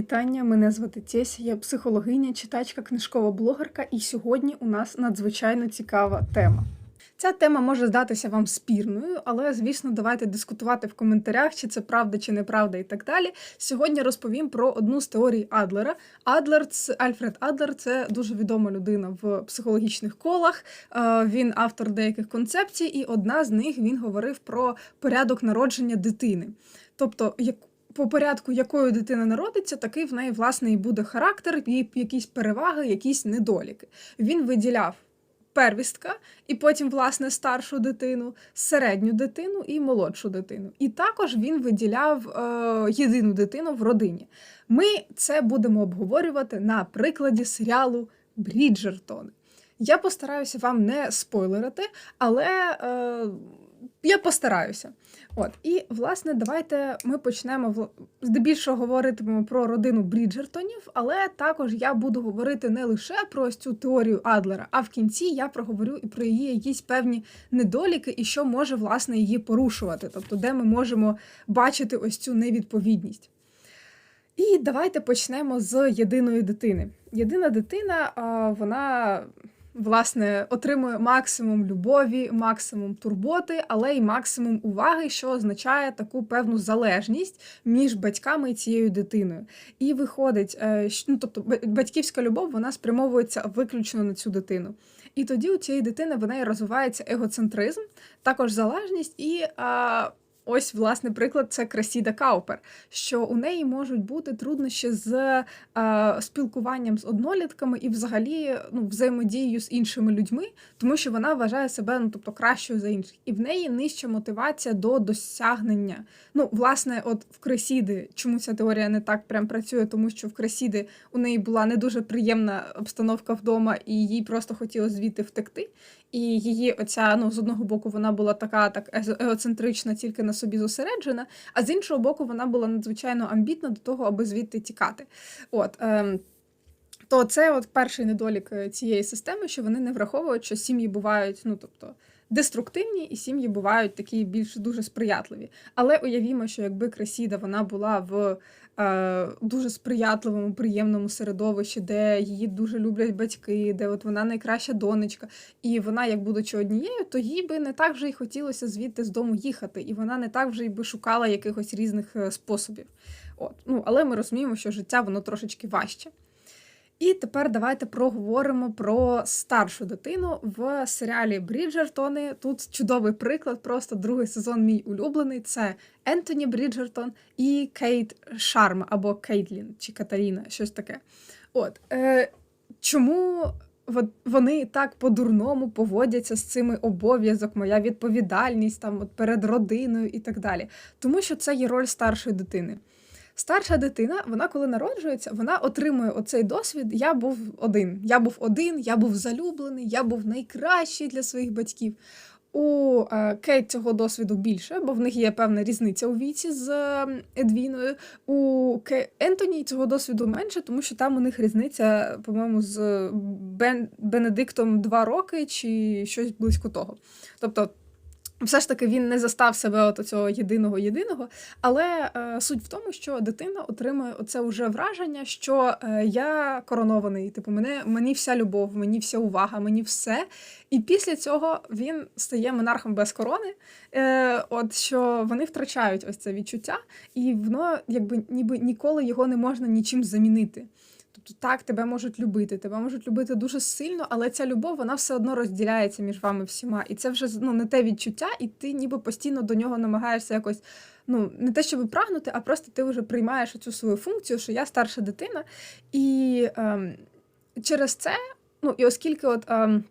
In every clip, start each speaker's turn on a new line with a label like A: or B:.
A: Вітання, мене звати Теся, я психологиня, читачка, книжкова блогерка, і сьогодні у нас надзвичайно цікава тема. Ця тема може здатися вам спірною, але звісно, давайте дискутувати в коментарях, чи це правда, чи неправда, і так далі. Сьогодні розповім про одну з теорій Адлера. Адлер, Альфред Адлер це дуже відома людина в психологічних колах. Е, Він автор деяких концепцій, і одна з них він говорив про порядок народження дитини. Тобто, як по порядку, якою дитина народиться, такий в неї власне і буде характер, якісь переваги, якісь недоліки. Він виділяв первістка, і потім, власне, старшу дитину, середню дитину і молодшу дитину. І також він виділяв е, єдину дитину в родині. Ми це будемо обговорювати на прикладі серіалу Бріджертони. Я постараюся вам не спойлерити, але е, я постараюся. От, і власне, давайте ми почнемо здебільшого говоритимемо про родину Бріджертонів, але також я буду говорити не лише про ось цю теорію Адлера, а в кінці я проговорю і про її якісь певні недоліки, і що може власне її порушувати, тобто де ми можемо бачити ось цю невідповідність. І давайте почнемо з єдиної дитини. Єдина дитина, вона власне отримує максимум любові, максимум турботи, але й максимум уваги, що означає таку певну залежність між батьками і цією дитиною. І виходить, е, ну тобто батьківська любов вона спрямовується виключно на цю дитину. І тоді у цієї дитини в неї розвивається егоцентризм, також залежність і. А, Ось, власне, приклад це Красіда Каупер, що у неї можуть бути труднощі з е, спілкуванням з однолітками і взагалі ну, взаємодією з іншими людьми, тому що вона вважає себе ну, тобто, кращою за інших. І в неї нижча мотивація до досягнення. Ну, власне, от в Кресіди, чому ця теорія не так прям працює, тому що в Кресіди у неї була не дуже приємна обстановка вдома, і їй просто хотілося звідти втекти. І її оця, ну, з одного боку, вона була така так егоцентрична, тільки на собі зосереджена, а з іншого боку, вона була надзвичайно амбітна до того, аби звідти тікати. От, ем, то це от перший недолік е, цієї системи, що вони не враховують, що сім'ї бувають, ну тобто. Деструктивні і сім'ї бувають такі більш дуже сприятливі. Але уявімо, що якби Кресіда вона була в е, дуже сприятливому, приємному середовищі, де її дуже люблять батьки, де от вона найкраща донечка, і вона, як будучи однією, то їй би не так вже й хотілося звідти з дому їхати, і вона не так вже й би шукала якихось різних е, способів. От. Ну, але ми розуміємо, що життя воно трошечки важче. І тепер давайте проговоримо про старшу дитину в серіалі Бріджертони. Тут чудовий приклад, просто другий сезон мій улюблений. Це Ентоні Бріджертон і Кейт Шарм або Кейтлін чи Катаріна, щось таке. От е, чому вони так по-дурному поводяться з цими обов'язок, моя відповідальність там от перед родиною і так далі? Тому що це є роль старшої дитини. Старша дитина, вона коли народжується, вона отримує оцей досвід. Я був один. Я був один, я був залюблений, я був найкращий для своїх батьків. У е, Кейт цього досвіду більше, бо в них є певна різниця у віці з Едвіною. У Ентоні цього досвіду менше, тому що там у них різниця, по-моєму, з Бен... Бенедиктом два роки чи щось близько того. Тобто все ж таки він не застав себе от цього єдиного єдиного, але е, суть в тому, що дитина отримує оце вже враження, що е, я коронований. Типу, мене мені вся любов, мені вся увага, мені все. І після цього він стає монархом без корони. Е, от що вони втрачають ось це відчуття, і воно якби ніби ніколи його не можна нічим замінити. Тобто так, тебе можуть любити, тебе можуть любити дуже сильно, але ця любов вона все одно розділяється між вами всіма. І це вже ну, не те відчуття, і ти ніби постійно до нього намагаєшся якось. Ну, не те, щоб прагнути, а просто ти вже приймаєш цю свою функцію, що я старша дитина. І ем, через це, ну і оскільки от. Ем,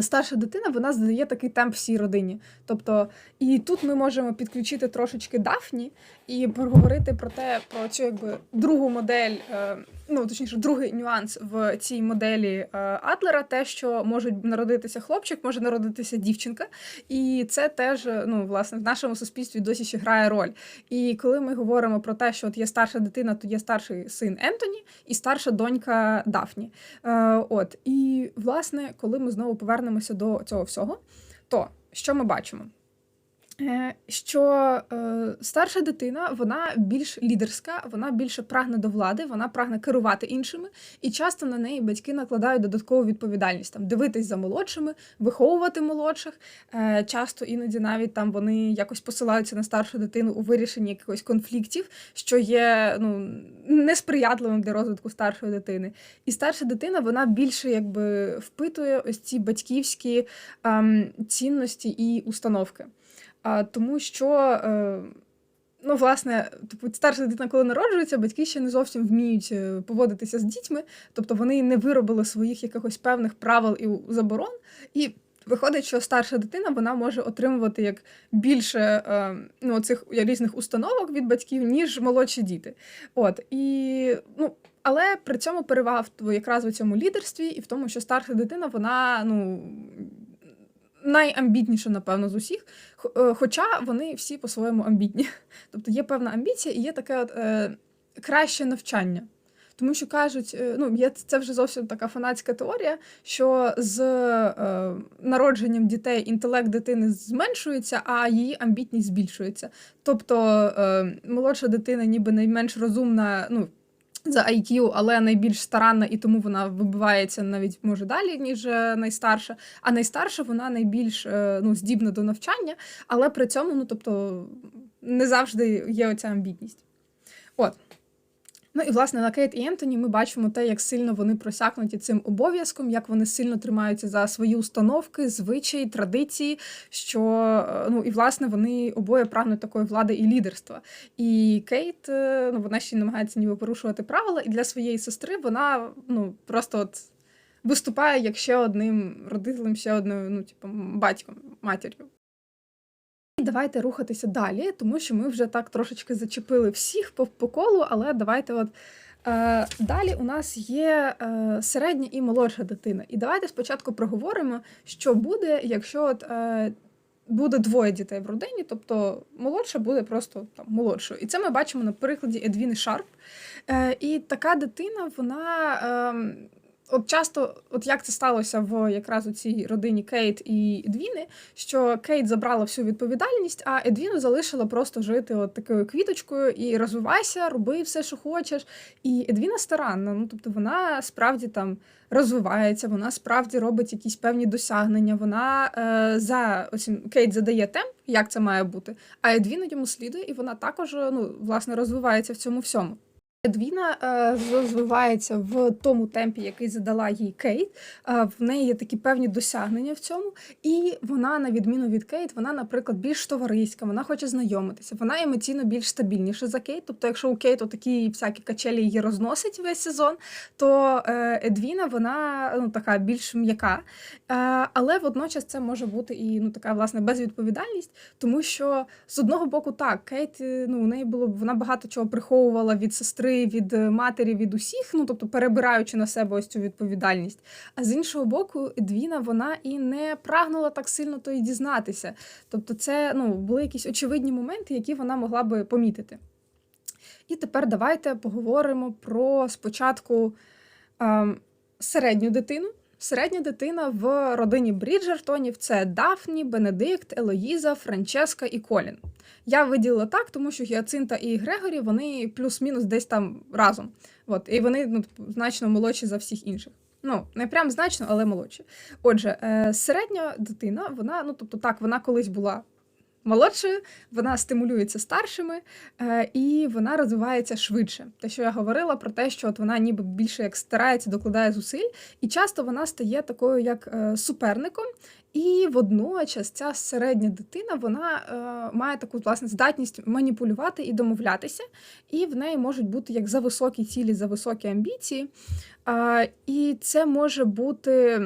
A: Старша дитина вона задає такий темп всій родині. Тобто, і тут ми можемо підключити трошечки Дафні і поговорити про те, про цю якби другу модель, е, ну точніше, другий нюанс в цій моделі е, Адлера, те, що може народитися хлопчик, може народитися дівчинка, і це теж е, ну власне в нашому суспільстві досі ще грає роль. І коли ми говоримо про те, що от є старша дитина, то є старший син Ентоні і старша донька Дафні. Е, От і власне, коли ми знову повернемося до цього всього, то що ми бачимо? Е, що е, старша дитина вона більш лідерська, вона більше прагне до влади, вона прагне керувати іншими, і часто на неї батьки накладають додаткову відповідальність там дивитись за молодшими, виховувати молодших. Е, часто іноді навіть там вони якось посилаються на старшу дитину у вирішенні якихось конфліктів, що є ну несприятливим для розвитку старшої дитини. І старша дитина вона більше якби впитує ось ці батьківські ем, цінності і установки. А, Тому що, е, ну, власне, типу, старша дитина, коли народжується, батьки ще не зовсім вміють е, поводитися з дітьми, тобто вони не виробили своїх якихось певних правил і заборон. І виходить, що старша дитина вона може отримувати як більше е, ну, цих різних установок від батьків, ніж молодші діти. От, і, ну, але при цьому перевага якраз у цьому лідерстві і в тому, що старша дитина, вона ну найамбітніша, напевно, з усіх. Е, хоча вони всі по-своєму амбітні. Тобто є певна амбіція і є таке от, е, краще навчання. Тому що кажуть, е, ну є це вже зовсім така фанатська теорія, що з е, народженням дітей інтелект дитини зменшується, а її амбітність збільшується. Тобто е, молодша дитина, ніби найменш розумна, ну за IQ, але найбільш старанна, і тому вона вибивається навіть може далі, ніж е, найстарша. А найстарша вона найбільш е, ну, здібна до навчання, але при цьому, ну тобто, не завжди є оця амбітність. От. Ну і власне на Кейт і Ентоні ми бачимо те, як сильно вони просякнуті цим обов'язком, як вони сильно тримаються за свої установки, звичаї, традиції. Що е, ну і власне вони обоє прагнуть такої влади і лідерства. І Кейт, е, ну вона ще намагається ніби порушувати правила, і для своєї сестри вона ну просто от виступає як ще одним родителем, ще одним, ну типу, батьком, матір'ю. Давайте рухатися далі, тому що ми вже так трошечки зачепили всіх по, по колу, але давайте от. Е, Далі у нас є е, середня і молодша дитина. І давайте спочатку проговоримо, що буде, якщо от, е, буде двоє дітей в родині, тобто молодша буде просто там молодшою. І це ми бачимо на прикладі Едвіни Шарп. І така дитина, вона. Е, От часто, от як це сталося в якраз у цій родині Кейт і Едвіни, що Кейт забрала всю відповідальність, а Едвіну залишила просто жити от такою квіточкою і розвивайся, роби все, що хочеш. І Едвіна старанна. Ну тобто вона справді там розвивається, вона справді робить якісь певні досягнення. Вона е, за ось Кейт задає темп, як це має бути. А Едвіна йому слідує, і вона також ну власне розвивається в цьому всьому. Едвіна е, розвивається в тому темпі, який задала їй Кейт. Е, в неї є такі певні досягнення в цьому, і вона, на відміну від Кейт, вона, наприклад, більш товариська, вона хоче знайомитися. Вона емоційно більш стабільніша за Кейт. Тобто, якщо у Кейт такі всякі качелі її розносить весь сезон, то е, Едвіна вона ну така більш м'яка. Але водночас це може бути і ну така власне безвідповідальність, тому що з одного боку, так Кейт ну у неї було вона багато чого приховувала від сестри від е, матері, від усіх, ну тобто перебираючи на себе ось цю відповідальність. А з іншого боку, Едвіна вона і не прагнула так сильно то і дізнатися. Тобто, це ну, були якісь очевидні моменти, які вона могла би помітити. І тепер давайте поговоримо про спочатку ем, середню дитину. Середня дитина в родині Бріджертонів це Дафні, Бенедикт, Елоїза, Франческа і Колін. Я виділила так, тому що Гіацинта і Грегорі вони плюс-мінус десь там разом. От, І вони ну, значно молодші за всіх інших. Ну, не прям значно, але молодші. Отже, е, середня дитина, вона, ну тобто так, вона колись була молодшою, вона стимулюється старшими е, і вона розвивається швидше. Те, що я говорила про те, що от вона ніби більше як старається, докладає зусиль, і часто вона стає такою як е, суперником. І водночас ця середня дитина вона е, має таку власне здатність маніпулювати і домовлятися, і в неї можуть бути як за високі цілі, за високі амбіції. Е, і це може бути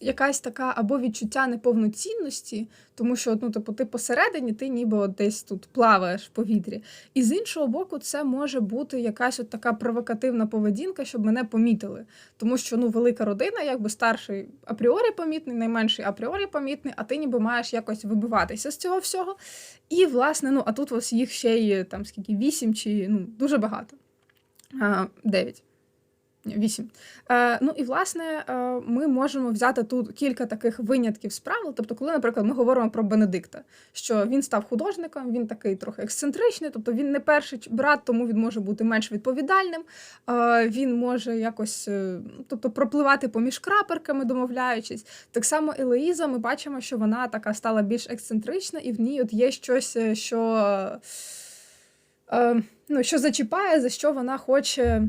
A: якась така або відчуття неповноцінності, тому що ну, типу, ти посередині, ти ніби от десь тут плаваєш в повітрі. І з іншого боку, це може бути якась от така провокативна поведінка, щоб мене помітили. Тому що ну, велика родина, якби старший апріорі помітний, найменший апріорі помітний, а ти ніби маєш якось вибиватися з цього всього. І, власне, ну, а тут ось їх ще є там скільки вісім чи ну, дуже багато. Дев'ять. Вісім. Е, ну і власне е, ми можемо взяти тут кілька таких винятків з правил. Тобто, коли, наприклад, ми говоримо про Бенедикта, що він став художником, він такий трохи ексцентричний, тобто він не перший брат, тому він може бути менш відповідальним. Е, він може якось е, тобто, пропливати поміж краперками, домовляючись. Так само Елеїза, ми бачимо, що вона така стала більш ексцентрична, і в ній от є щось, е, що, е, ну, що зачіпає, за що вона хоче.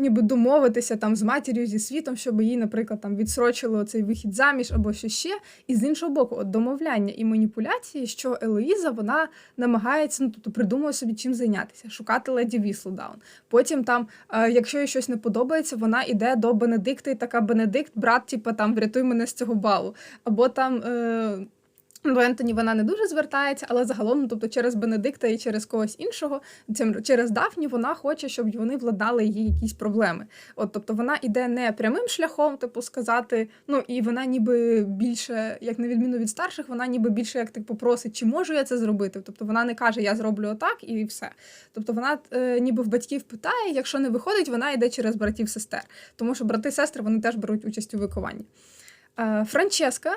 A: Ніби домовитися там з матір'ю зі світом, щоб їй, наприклад, там відсрочили цей вихід заміж або що ще. І з іншого боку, от домовляння і маніпуляції, що Елоїза вона намагається ну, тобто придумує собі чим зайнятися, шукати леді Віслодаун. Потім там, е, якщо їй щось не подобається, вона йде до Бенедикта, і така Бенедикт, брат, типа там врятуй мене з цього балу. Або там. До Ентоні вона не дуже звертається, але загалом, ну, тобто через Бенедикта і через когось іншого, через Дафні, вона хоче, щоб вони владали їй якісь проблеми. От, тобто вона йде не прямим шляхом, типу, сказати, ну і вона ніби більше, як на відміну від старших, вона ніби більше як типу просить, чи можу я це зробити. Тобто вона не каже, я зроблю отак і все. Тобто вона е, ніби в батьків питає, якщо не виходить, вона йде через братів-сестер. Тому що брати-сестри вони теж беруть участь у викованні. Е, Франческа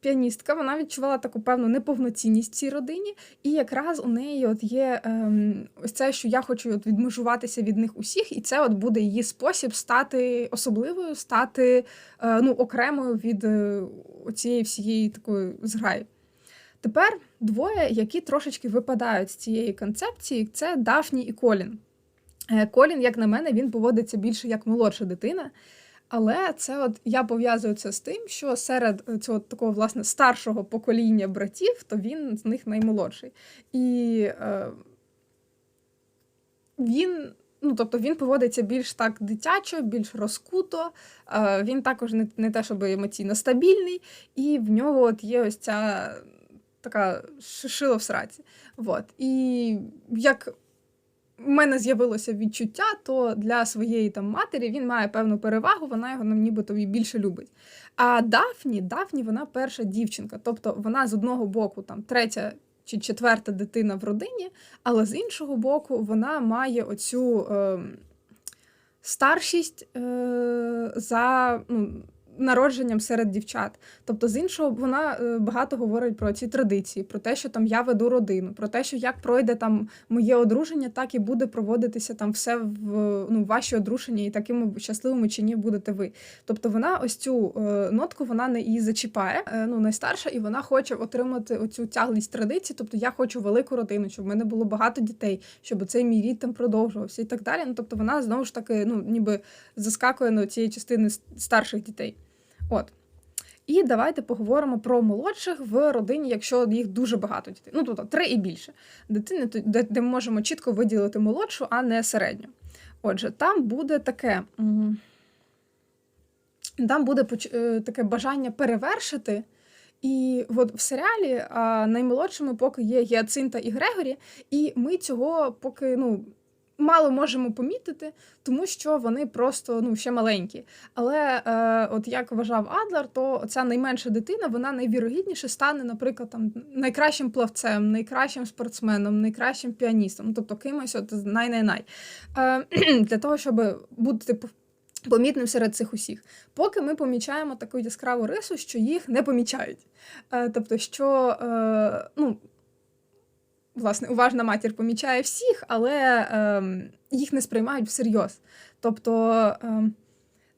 A: піаністка, вона відчувала таку певну неповноцінність в цій родині, і якраз у неї от є ем, ось це, що я хочу от відмежуватися від них усіх, і це от буде її спосіб стати особливою, стати е, ну, окремою від е, цієї всієї такої зграї. Тепер двоє, які трошечки випадають з цієї концепції, це Дафні і Колін. Е, Колін, як на мене, він поводиться більше як молодша дитина. Але це от я пов'язую це з тим, що серед е, цього такого власне старшого покоління братів, то він з них наймолодший. І е, він. Ну, тобто він поводиться більш так дитячо, більш розкуто. Е, Він також не не те, щоб емоційно стабільний, і в нього от є ось ця така шишило в сраці. Вот. І як в мене з'явилося відчуття, то для своєї там матері він має певну перевагу, вона його нам нібито більше любить. А Дафні, Дафні, вона перша дівчинка, тобто вона з одного боку там третя. Чи четверта дитина в родині, але з іншого боку, вона має оцю е, старшість е, за ну, народженням серед дівчат. Тобто, з іншого, вона е, багато говорить про ці традиції, про те, що там я веду родину, про те, що як пройде там моє одруження, так і буде проводитися там все в ну, ваші одруження, і такими щасливими чи ні будете ви. Тобто вона ось цю е, нотку вона не її зачіпає, е, ну найстарша, і вона хоче отримати оцю тяглість традицій. Тобто я хочу велику родину, щоб в мене було багато дітей, щоб цей мій рід там продовжувався і так далі. Ну тобто вона знову ж таки, ну ніби заскакує на цієї частини старших дітей. От. І давайте поговоримо про молодших в родині, якщо їх дуже багато дітей. Ну, тобто три і більше дитини, де, ми можемо чітко виділити молодшу, а не середню. Отже, там буде таке. Там буде е, таке бажання перевершити. І от в серіалі а, наймолодшими поки є Гіацинта і Грегорі, і ми цього поки ну, мало можемо помітити, тому що вони просто ну ще маленькі. Але е, от як вважав Адлер, то ця найменша дитина вона найвірогідніше стане, наприклад, там найкращим плавцем, найкращим спортсменом, найкращим піаністом, ну, тобто кимось, от най-най-най. Е, для того, щоб бути. Помітним серед цих усіх, поки ми помічаємо таку яскраву рису, що їх не помічають. Е, тобто, що е, ну, власне, уважна матір помічає всіх, але е, їх не сприймають всерйоз. Тобто, е,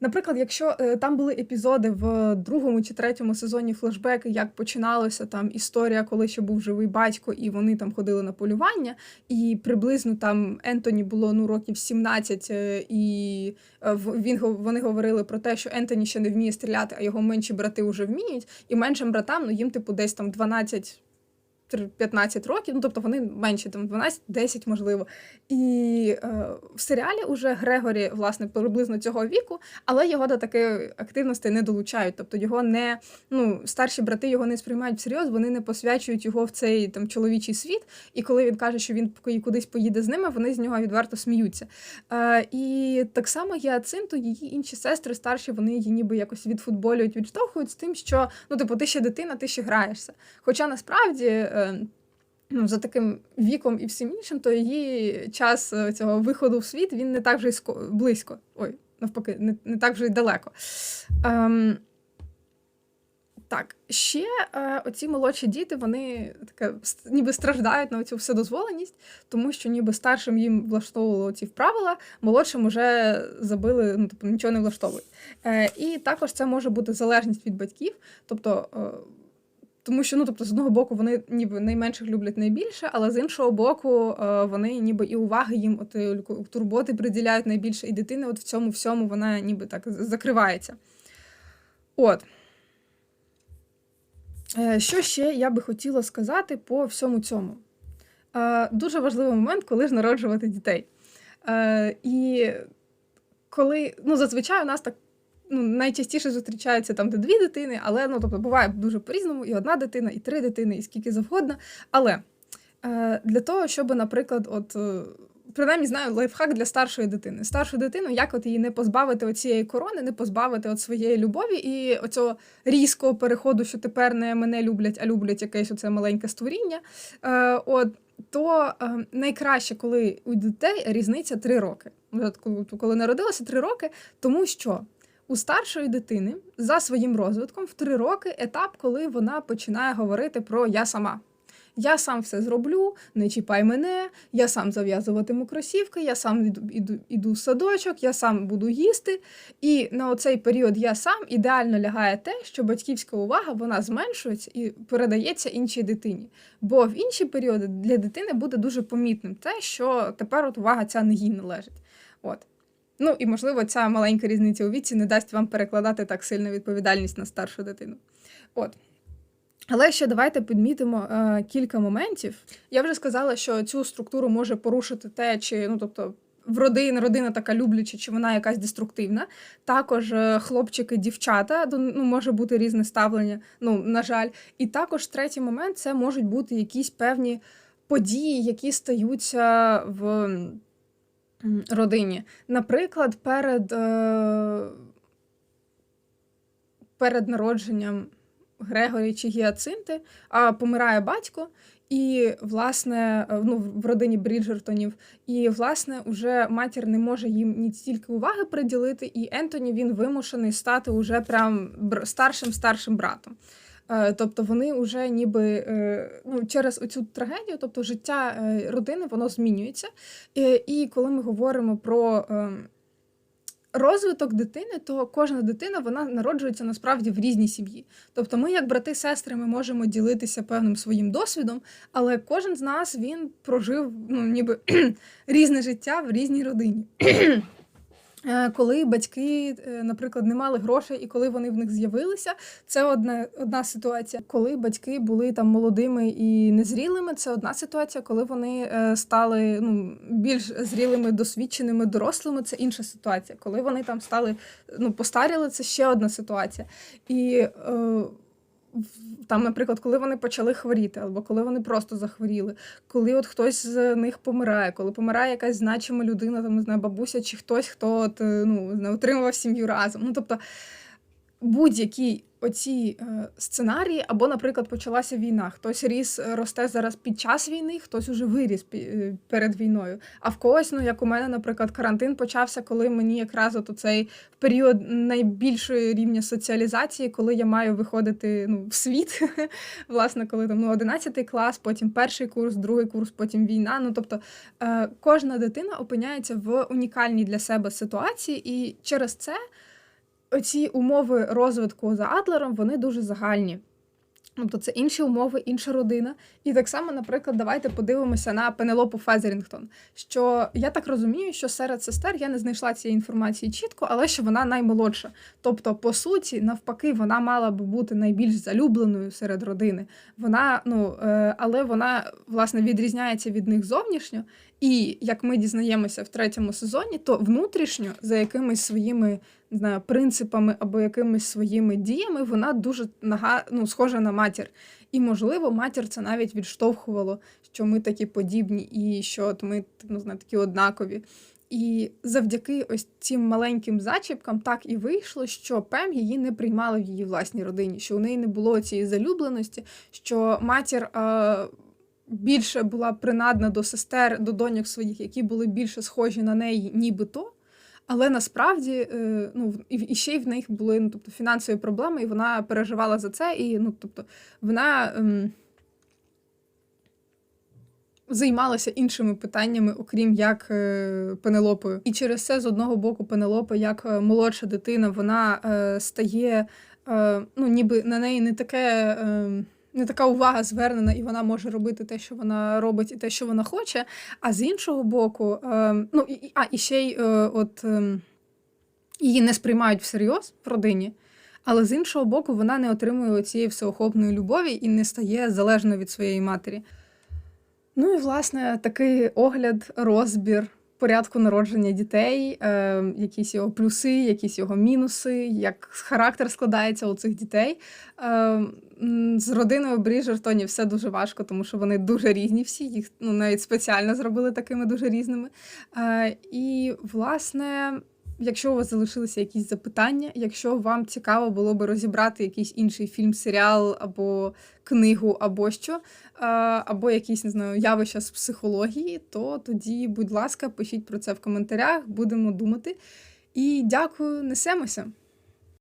A: наприклад, якщо е, там були епізоди в другому чи третьому сезоні флешбеки, як починалася там історія, коли ще був живий батько, і вони там ходили на полювання, і приблизно там Ентоні було ну років 17, е, і е, він вони говорили про те, що Ентоні ще не вміє стріляти, а його менші брати вже вміють, і меншим братам, ну їм типу десь там 12 15 років, ну тобто вони менші, там 12-10, можливо. І е, в серіалі уже Грегорі, власне, приблизно цього віку, але його до такої активності не долучають. Тобто його не ну, старші брати його не сприймають всерйоз, вони не посвячують його в цей там чоловічий світ. І коли він каже, що він кудись поїде з ними, вони з нього відверто сміються. Е, І так само Гіацинту, її інші сестри старші, вони її ніби якось відфутболюють, відштовхують з тим, що ну, типу, ти ще дитина, ти ще граєшся. Хоча насправді. Е, ну, за таким віком і всім іншим, то її час е, цього виходу в світ він не так вже й близько. Ой, навпаки, не, не так вже й далеко. Ем, так, ще е, оці молодші діти, вони таке ніби страждають на цю вседозволеність, тому що ніби старшим їм влаштовували ці правила, молодшим уже забили, ну тобто нічого не влаштовують. Е, і також це може бути залежність від батьків, тобто. Е, тому що, ну тобто, з одного боку, вони ніби найменших люблять найбільше, але з іншого боку, е, вони ніби і уваги їм от е, турботи приділяють найбільше, і дитина от в цьому всьому вона ніби так закривається. От. Е, Що ще я би хотіла сказати по всьому цьому? Дуже важливий момент, коли ж народжувати дітей. І коли, ну, зазвичай у нас так ну, найчастіше зустрічаються там, де дві дитини, але ну, тобто, буває дуже по-різному, і одна дитина, і три дитини, і скільки завгодно. Але е, для того, щоб, наприклад, от. е, Принаймні знаю лайфхак для старшої дитини. Старшу дитину, як от її не позбавити оцієї корони, не позбавити от своєї любові і оцього різкого переходу, що тепер не мене люблять, а люблять якесь оце маленьке створіння. Е, от, то е, найкраще, коли у дітей різниця 3 роки. Коли, народилося 3 роки, тому що у старшої дитини за своїм розвитком в 3 роки етап, коли вона починає говорити про я сама. Я сам все зроблю, не чіпай мене, я сам зав'язуватиму кросівки, я сам іду, іду, іду в садочок, я сам буду їсти. І на оцей період я сам ідеально лягає те, що батьківська увага вона зменшується і передається іншій дитині. Бо в інші періоди для дитини буде дуже помітним те, що тепер от увага ця не їй належить. От. Ну і можливо, ця маленька різниця у віці не дасть вам перекладати так сильно відповідальність на старшу дитину. От. Але ще давайте підмітимо е, кілька моментів. Я вже сказала, що цю структуру може порушити те, чи ну тобто. В родин, родина така любляча, чи вона якась деструктивна. Також е, хлопчики, дівчата, ну, може бути різне ставлення, ну, на жаль. І також третій момент це можуть бути якісь певні події, які стаються в родині. Наприклад, перед, е, перед народженням Грегорі чи Гіацинти, помирає батько, і, власне, е, ну, в родині Бріджертонів, і, власне, уже матір не може їм ні стільки уваги приділити, і Ентоні він вимушений стати уже прям старшим старшим братом. Е, Тобто вони вже ніби е, ну, через оцю трагедію, тобто життя е, родини, воно змінюється. І коли ми говоримо про розвиток дитини, то кожна дитина вона народжується насправді в різній сім'ї. Тобто, ми, як брати-сестри, ми можемо ділитися певним своїм досвідом, але кожен з нас він прожив ну, ніби різне життя в різній родині. Е, Коли батьки, е, наприклад, не мали грошей, і коли вони в них з'явилися, це одна, одна ситуація. Коли батьки були там молодими і незрілими, це одна ситуація. Коли вони е, стали ну, більш зрілими, досвідченими, дорослими, це інша ситуація. Коли вони там стали ну, постаріли, це ще одна ситуація. І е, там, наприклад, коли вони почали хворіти, або коли вони просто захворіли, коли от хтось з них помирає, коли помирає якась значима людина, там не знаю, бабуся чи хтось, хто от, е, ну, не отримував сім'ю разом. Ну тобто будь-які оці е, сценарії, або, наприклад, почалася війна. Хтось ріс, е, росте зараз під час війни, хтось уже виріс е, перед війною. А в когось, ну як у мене, наприклад, карантин почався, коли мені якраз от цей період найбільшої рівня соціалізації, коли я маю виходити ну, в світ, власне, коли там ну, 11 клас, потім перший курс, другий курс, потім війна. Ну тобто кожна дитина опиняється в унікальній для себе ситуації, і через це оці умови розвитку за Адлером вони дуже загальні. Тобто це інші умови, інша родина. І так само, наприклад, давайте подивимося на Пенелопу Фезерінгтон. Що я так розумію, що серед сестер я не знайшла цієї інформації чітко, але що вона наймолодша. Тобто, по суті, навпаки, вона мала би бути найбільш залюбленою серед родини. Вона, ну, е, але вона власне відрізняється від них зовнішньо. І як ми дізнаємося в третьому сезоні, то внутрішньо за якимись своїми знаю, принципами або якимись своїми діями вона дуже нага, ну, схожа на матір. І, можливо, матір це навіть відштовхувало, що ми такі подібні, і що от ми ну, знаю, такі однакові. І завдяки ось цим маленьким зачіпкам так і вийшло, що Пем її не приймала в її власній родині, що у неї не було цієї залюбленості, що матір. Е- більше була принадна до сестер, до доньок своїх, які були більше схожі на неї, нібито. Але насправді, е, ну, і, ще й в них були ну, тобто, фінансові проблеми, і вона переживала за це. І ну, тобто, вона ем, займалася іншими питаннями, окрім як е, Пенелопою. І через це, з одного боку, Пенелопа, як е, молодша дитина, вона е, стає, е, ну, ніби на неї не таке. Е, не така увага звернена, і вона може робити те, що вона робить, і те, що вона хоче. А з іншого боку, е, ну і, а, і ще й е, от е, її не сприймають всерйоз в родині. Але з іншого боку, вона не отримує цієї всеохопної любові і не стає залежною від своєї матері. Ну і власне такий огляд, розбір порядку народження дітей, е, якісь його плюси, якісь його мінуси, як характер складається у цих дітей. Е, з родиною Бріжертонів все дуже важко, тому що вони дуже різні всі, їх ну, навіть спеціально зробили такими дуже різними. Е, і, власне, якщо у вас залишилися якісь запитання, якщо вам цікаво було би розібрати якийсь інший фільм, серіал або книгу, або що, або якісь не знаю, явища з психології, то тоді, будь ласка, пишіть про це в коментарях, будемо думати. І дякую, несемося!